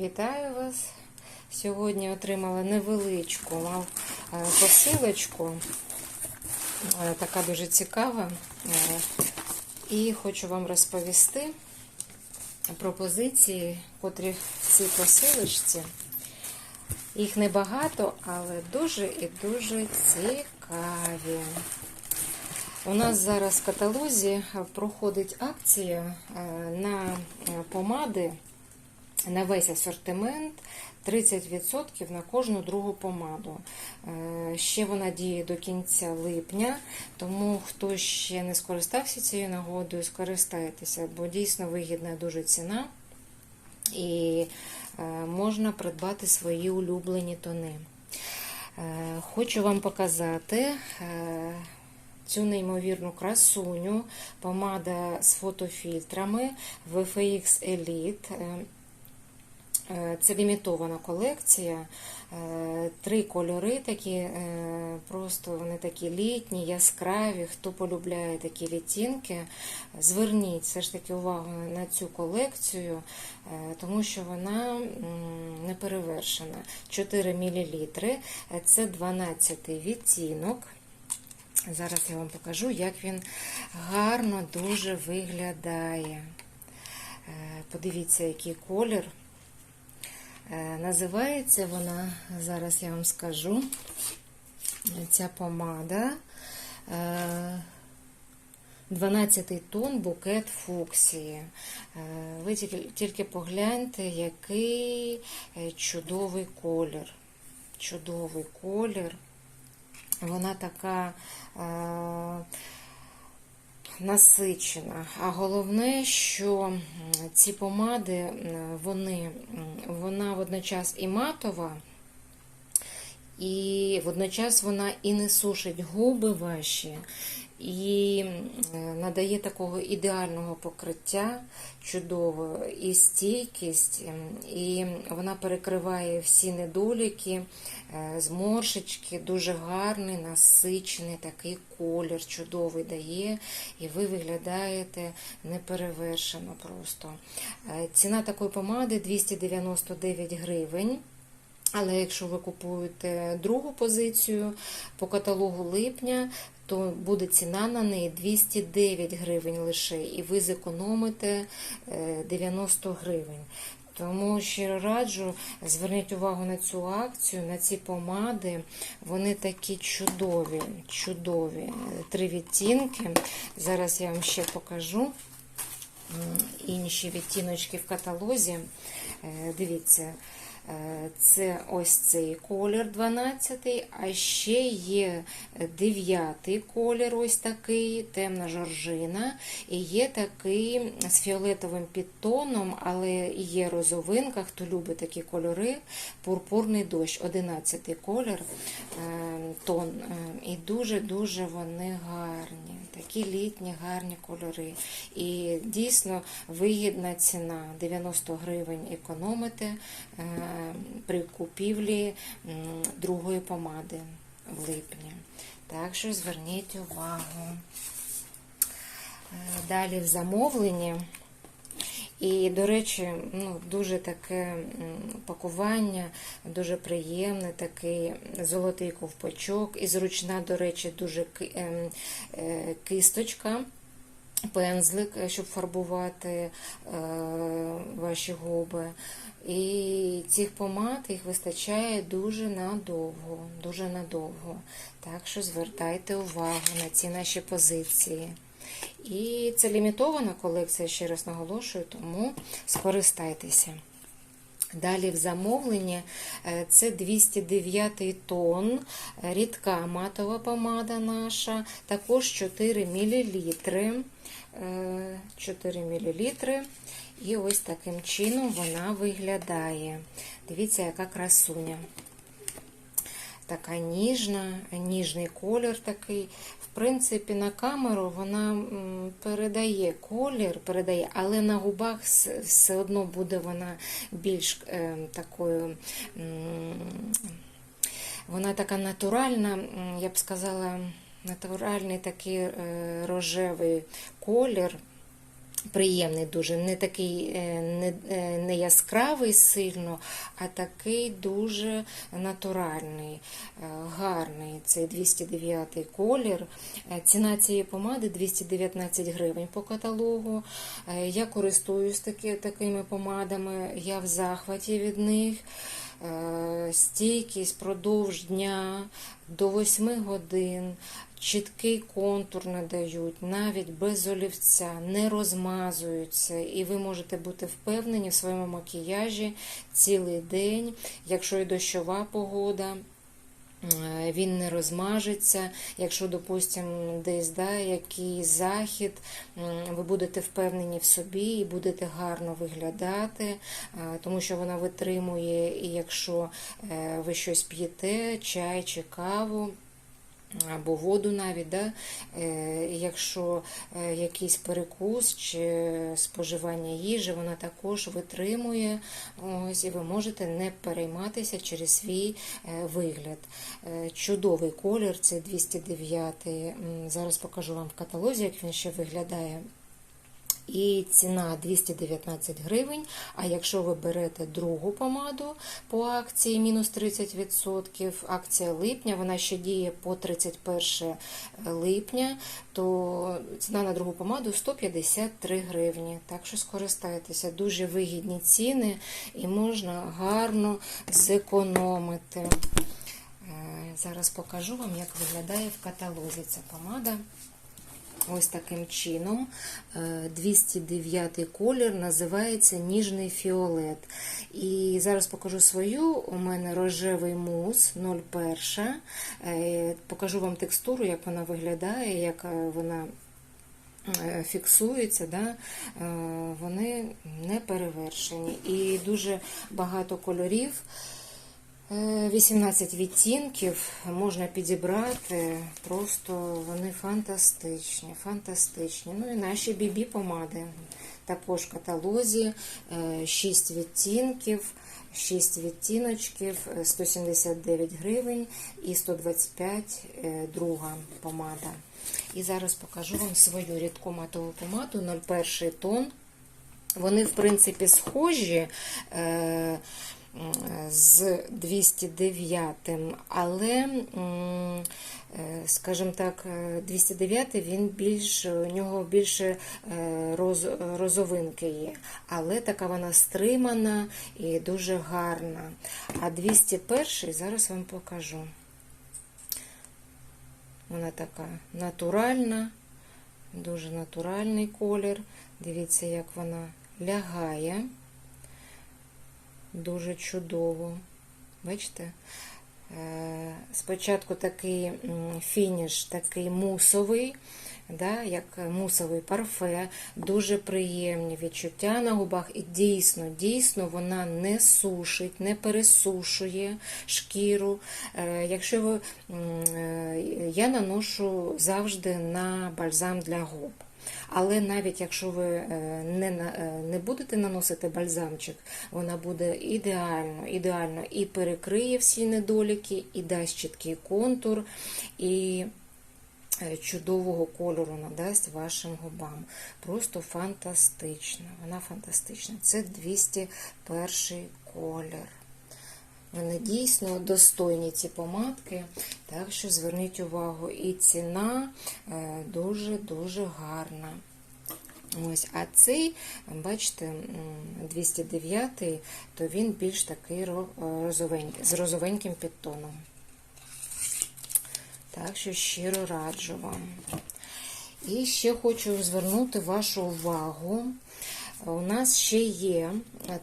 Вітаю вас! Сьогодні отримала невеличку е, посилочку, е, така дуже цікава. Е, І хочу вам розповісти пропозиції, котрі в цій посилочці. Їх небагато, але дуже і дуже цікаві. У нас зараз в каталозі проходить акція на помади на весь асортимент 30% на кожну другу помаду. Е, Ще вона діє до кінця липня, тому хто ще не скористався цією нагодою, скористайтеся, бо дійсно вигідна дуже ціна і е, можна придбати свої улюблені тони. Е, Хочу вам показати цю неймовірну красуню, помада з фотофільтрами VFX Elite. Е, Це лімітована колекція. Е, Три кольори такі, е, просто вони такі літні, яскраві. Хто полюбляє такі відтінки, зверніть все ж таки увагу на цю колекцію, тому що вона не перевершена. 4 мл. Це 12 відтінок. Зараз я вам покажу, як він гарно дуже виглядає. Подивіться, який колір. Е, Називається вона, зараз я вам скажу, ця помада. е, 12 тон букет фуксії. Е, Ви тільки, погляньте, який е, чудовий колір. Чудовий колір. Вона така е, насичена. А головне, що ці помади, вони, вона водночас і матова, і водночас вона і не сушить губи ваші, і надає такого ідеального покриття чудового, і стійкість, і вона перекриває всі недоліки, е, зморшечки, дуже гарний, насичений такий колір, чудовий дає, і ви виглядаєте неперевершено просто. Е, Ціна такої помади 299 гривень. Але якщо ви купуєте другу позицію по каталогу липня, то буде ціна на неї 209 гривень лише, і ви зекономите е, 90 гривень. Тому щиро раджу, зверніть увагу на цю акцію, на ці помади. Вони такі чудові, чудові. Три відтінки. Зараз я вам ще покажу інші відтіночки в каталозі. Е, Дивіться. Е, Це ось цей колір 12, а ще є 9 колір, ось такий, темна жоржина. І є такий з фіолетовим підтоном, але є розовинка, хто любить такі кольори, пурпурний дощ, 11 колір, е, тон. Е, І дуже-дуже вони гарні. Такі літні гарні кольори. І дійсно вигідна ціна 90 гривень економите е, при купівлі другої помади в липні. Так що зверніть увагу. Е, Далі в замовленні. І, до речі, ну, дуже таке пакування, дуже приємне, такий золотий ковпачок. І зручна, до речі, дуже ем, е, кисточка, пензлик, е, щоб фарбувати е, ваші губи. І цих помад їх вистачає дуже надовго, дуже надовго. Так що звертайте увагу на ці наші позиції. І це лімітована колекція, ще раз наголошую, тому скористайтеся. Далі в замовленні е, це 209 тон, е, рідка матова помада наша, також 4 мл. 4 мл. І ось таким чином вона виглядає. Дивіться, яка красуня. Така ніжна, ніжний колір такий. Принципі, на камеру вона передає колір, передає, але на губах все одно буде вона більш е, такою. Е, Вона така натуральна, я б сказала, натуральний такий е, рожевий колір. Приємний дуже, не такий е, не, е, не яскравий сильно, а такий дуже натуральний, е, гарний. Це 209 колір. Ціна цієї помади 219 гривень по каталогу. Я користуюсь таки, такими помадами, я в захваті від них. Е, Стійкість продовж дня до 8 годин. Чіткий контур надають, навіть без олівця, не розмазуються, і ви можете бути впевнені в своєму макіяжі цілий день, якщо і дощова погода. Е, Він не розмажеться. Якщо, допустимо, десь да, який захід, ви будете впевнені в собі і будете гарно виглядати, е, тому що вона витримує, і якщо е, ви щось п'єте, чай чи каву або воду навіть, да? е, якщо е, якийсь перекус чи споживання їжі, вона також витримує, ось, і ви можете не перейматися через свій е, вигляд. Чудовий колір, це 209. М, Зараз покажу вам в каталозі, як він ще виглядає. І ціна 219 гривень. А якщо ви берете другу помаду по акції мінус 30%, акція липня, вона ще діє по 31 липня, то ціна на другу помаду 153 гривні. Так що скористайтеся, дуже вигідні ціни і можна гарно зекономити. Е, Зараз покажу вам, як виглядає в каталозі ця помада. Ось таким чином. Е, 209 колір називається Ніжний фіолет. І зараз покажу свою. У мене рожевий мус 01. Е, Покажу вам текстуру, як вона виглядає, як е, вона е, фіксується. Да? Е, Вони не перевершені. І дуже багато кольорів. Е, 18 відтінків можна підібрати, просто вони фантастичні, фантастичні. Ну і наші бібі помади також каталозі, 6 відтінків, 6 відтіночків, е, 179 гривень і 125 е, друга помада. І зараз покажу вам свою рідку матову помаду 01 тон. Вони, в принципі, схожі. Е, з 209, але, е, скажімо так, е, 209 він більш, у нього більше е, роз, розовинки є, але така вона стримана і дуже гарна. А 201 зараз вам покажу. Вона така натуральна, дуже натуральний колір. Дивіться, як вона лягає. Дуже чудово. Бачите? Е, Спочатку такий фініш, такий мусовий, да, як мусовий парфе, дуже приємні відчуття на губах. І дійсно, дійсно вона не сушить, не пересушує шкіру. Е, Якщо ви, е, я наношу завжди на бальзам для губ. Але навіть якщо ви е, не, е, не будете наносити бальзамчик, вона буде ідеально, ідеально і перекриє всі недоліки, і дасть чіткий контур, і е, чудового кольору надасть вашим губам. Просто фантастично. Вона фантастична. Це 201 колір. Вони дійсно достойні ці помадки, так що зверніть увагу. І ціна е, дуже-дуже гарна. Ось, а цей, бачите, 209, то він більш такий розовенький, з розовеньким підтоном. Так що щиро раджу вам. І ще хочу звернути вашу увагу. У нас ще є,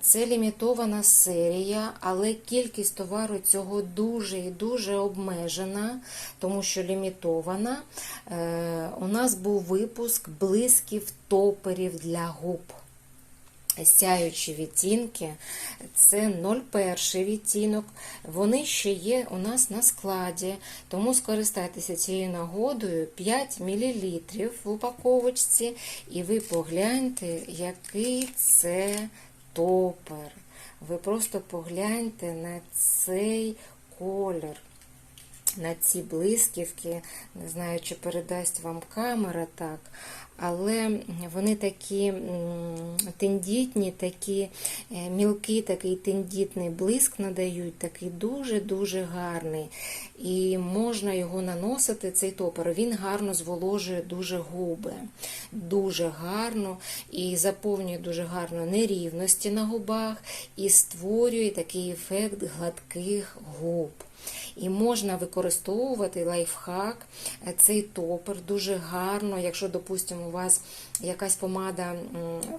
це лімітована серія, але кількість товару цього дуже і дуже обмежена, тому що лімітована. Е, У нас був випуск блисків топерів для губ. Сяючі відтінки, це 01 відтінок. Вони ще є у нас на складі, тому скористайтеся цією нагодою 5 мл в упаковочці, і ви погляньте, який це топер. Ви просто погляньте на цей колір. На ці блисківки, не знаю, чи передасть вам камера так, але вони такі тендітні, такі е, мілкий, такий тендітний блиск надають, такий дуже-дуже гарний. І можна його наносити, цей топер. Він гарно зволожує дуже губи. Дуже гарно і заповнює дуже гарно нерівності на губах і створює такий ефект гладких губ. І можна використовувати лайфхак, е, цей топер дуже гарно. Якщо, допустимо, у вас якась помада,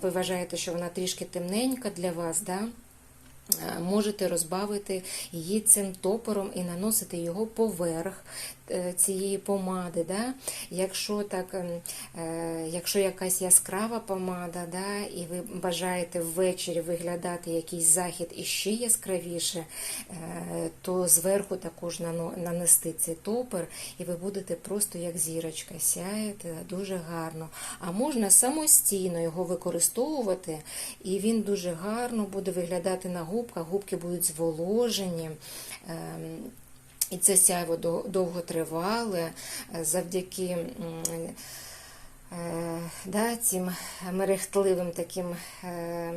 ви вважаєте, що вона трішки темненька для вас, да? Е, можете розбавити її цим топором і наносити його поверх цієї помади. Да? Якщо так, ем, е, якщо якась яскрава помада, да, і ви бажаєте ввечері виглядати якийсь захід іще яскравіше, е, то зверху також нанести цей топер, і ви будете просто як зірочка сяєте дуже гарно. А можна самостійно його використовувати, і він дуже гарно буде виглядати на губках, губки будуть зволожені. І це сяйво довго довготривале е, завдяки е, да, цим мерехтливим таким е,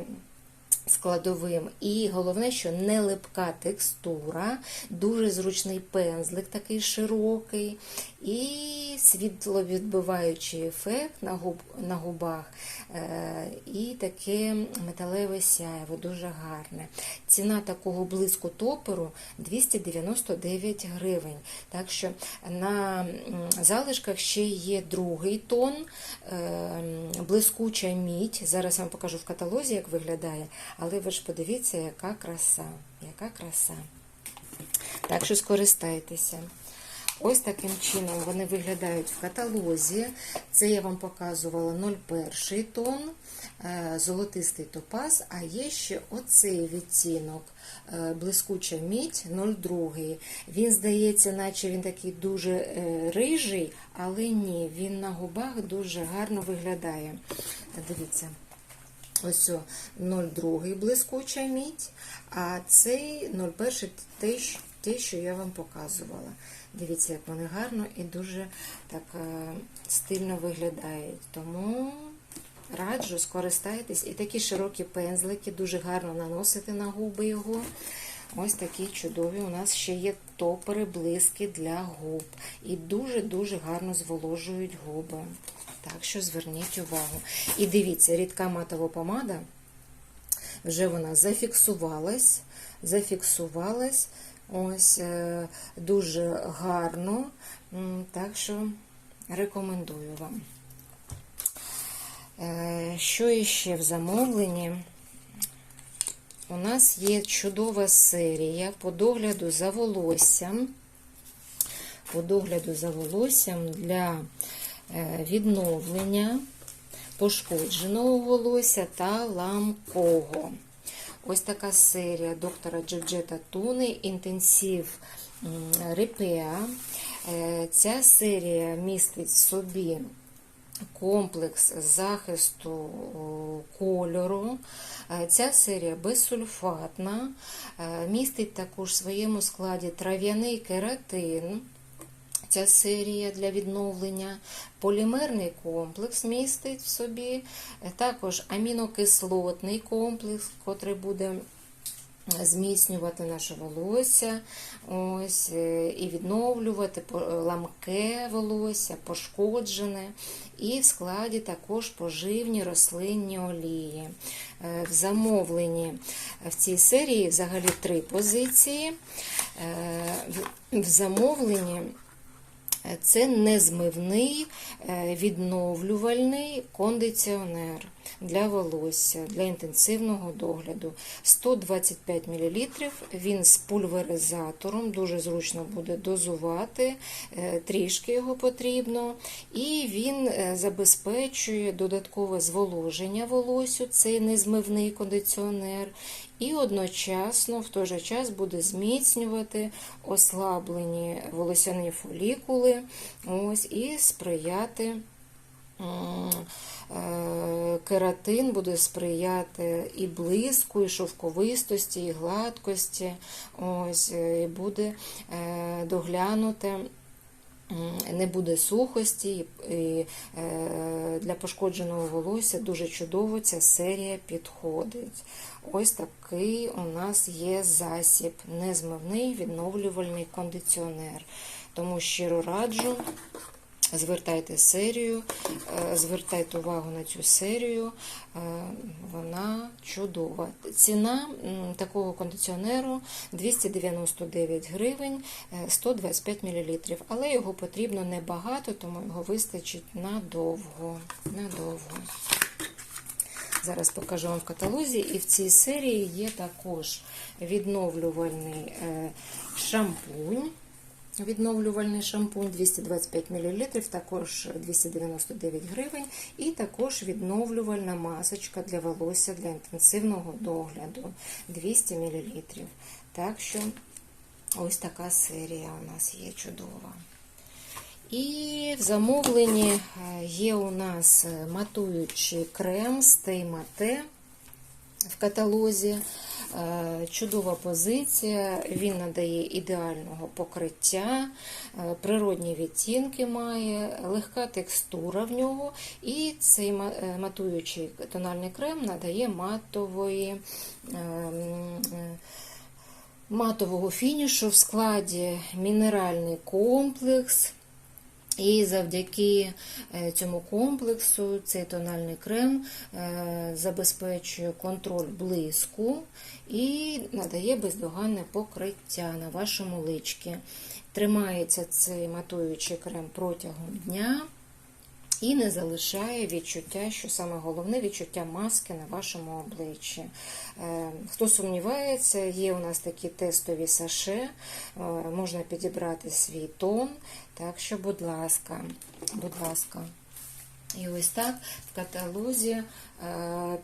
складовим. І головне, що не липка текстура, дуже зручний пензлик такий широкий, і світловідбиваючий ефект на, губ, на губах, е, і таке металеве сяйво, дуже гарне. Ціна такого блиску топеру 299 гривень. Так що на залишках ще є другий тон, е, блискуча мідь. Зараз я вам покажу в каталозі, як виглядає, але ви ж подивіться, яка краса. Яка краса. Так що скористайтеся. Ось таким чином вони виглядають в каталозі. Це я вам показувала 01 тон, е, золотистий топаз, а є ще оцей відтінок, е, блискуча мідь 02. Він здається, наче він такий дуже е, рижий, але ні, він на губах дуже гарно виглядає. Дивіться. Ось о, 0,2 блискуча мідь, а цей 0,1 те, те, що я вам показувала. Дивіться, як вони гарно і дуже так е, стильно виглядають. Тому раджу, скористайтесь. І такі широкі пензлики, дуже гарно наносити на губи його. Ось такі чудові у нас ще є топери, блиски для губ. І дуже-дуже гарно зволожують губи. Так що зверніть увагу. І дивіться, рідка матова помада, вже вона зафіксувалась, зафіксувалась. Ось е, дуже гарно. Так що рекомендую вам. Е, Що іще в замовленні? У нас є чудова серія по догляду за волоссям. По догляду за волоссям для е, відновлення пошкодженого волосся та ламкого. Ось така серія доктора Джорджета Туни інтенсив репеа. Е, Ця серія містить в собі комплекс захисту кольору. Е, Ця серія безсульфатна, е, містить також в своєму складі трав'яний кератин. Ця серія для відновлення, полімерний комплекс містить в собі, е, також амінокислотний комплекс, котрий буде зміцнювати наше волосся, ось, е, і відновлювати ламке волосся, пошкоджене, і в складі також поживні рослинні олії. Е, В замовленні в цій серії взагалі три позиції. Е, в- замовленні Е, це незмивний е, відновлювальний кондиціонер для волосся, для інтенсивного догляду. 125 мл. Він з пульверизатором, дуже зручно буде дозувати, е, трішки його потрібно. І він е, забезпечує додаткове зволоження волосю, цей незмивний кондиціонер. І одночасно в той же час буде зміцнювати ослаблені волосяні фолікули ось, і сприяти. Е, Кератин буде сприяти і блиску, і шовковистості, і гладкості. Ось, е, і буде е, доглянути не буде сухості, і для пошкодженого волосся дуже чудово ця серія підходить. Ось такий у нас є засіб, незмивний відновлювальний кондиціонер. Тому щиро раджу. Звертайте серію, е, звертайте увагу на цю серію, е, вона чудова. Ціна такого кондиціонеру 299 гривень, е, 125 мл. Але його потрібно небагато, тому його вистачить надовго. надовго. Зараз покажу вам в каталозі. І в цій серії є також відновлювальний е, шампунь. Відновлювальний шампунь 225 мл, також 299 гривень, і також відновлювальна масочка для волосся для інтенсивного догляду 200 мл. Так що ось така серія у нас є чудова. І в замовленні е, є у нас матуючий крем Stay Matte в каталозі. Е, Чудова позиція, він надає ідеального покриття, е, природні відтінки має, легка текстура в нього, і цей е, матуючий тональний крем надає матової. е, м, е, Матового фінішу в складі мінеральний комплекс, і завдяки е, цьому комплексу цей тональний крем е, забезпечує контроль блиску і надає бездоганне покриття на вашому личці. Тримається цей матуючий крем протягом дня. І не залишає відчуття, що саме головне відчуття маски на вашому обличчі. Е, Хто сумнівається, є у нас такі тестові саше, е, можна підібрати свій тон. Так що, будь ласка, будь ласка. І ось так в каталозі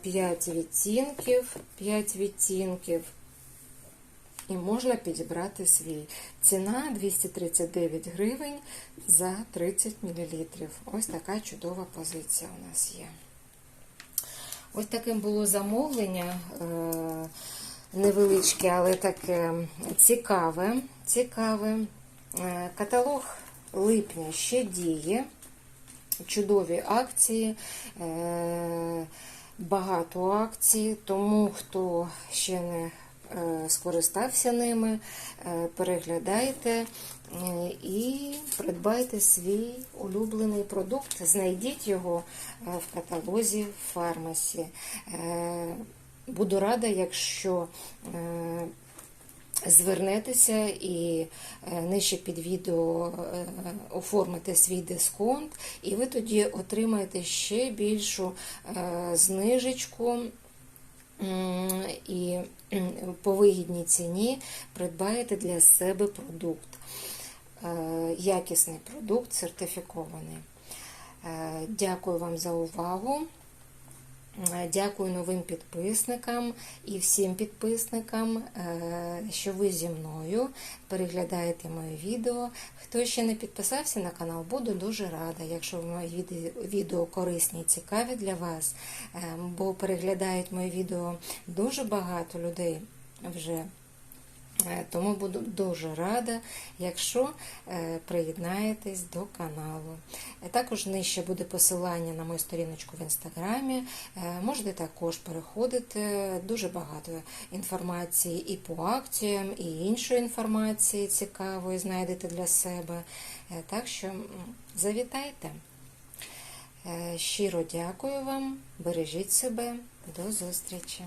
5 відтінків, 5 відтінків. І можна підібрати свій. Ціна 239 гривень за 30 мл. Ось така чудова позиція у нас є. Ось таким було замовлення. е, Невеличке, але таке цікаве. цікаве. Е, Каталог липня ще діє. Чудові акції, е, багато акцій, тому хто ще не скористався ними, е, переглядайте е, і придбайте свій улюблений продукт. Знайдіть його е, в каталозі фармасі. Е, Буду рада, якщо е, звернетеся і е, нижче під відео е, оформите свій дисконт, і ви тоді отримаєте ще більшу е, знижечку. І по вигідній ціні придбаєте для себе продукт, Е, якісний продукт, сертифікований. Е, Дякую вам за увагу. Е, Дякую новим підписникам і всім підписникам, е, що ви зі мною переглядаєте моє відео. Хто ще не підписався на канал, буду дуже рада, якщо мої відео- корисні і цікаві для вас, е, бо переглядають мої відео дуже багато людей вже. Е, Тому буду дуже рада, якщо е, приєднаєтесь до каналу. Е, Також нижче буде посилання на мою сторіночку в інстаграмі. Можете також переходити. Дуже багато інформації і по акціям, і іншої інформації цікавої знайдете для себе. Так що завітайте. Щиро дякую вам, бережіть себе, до зустрічі!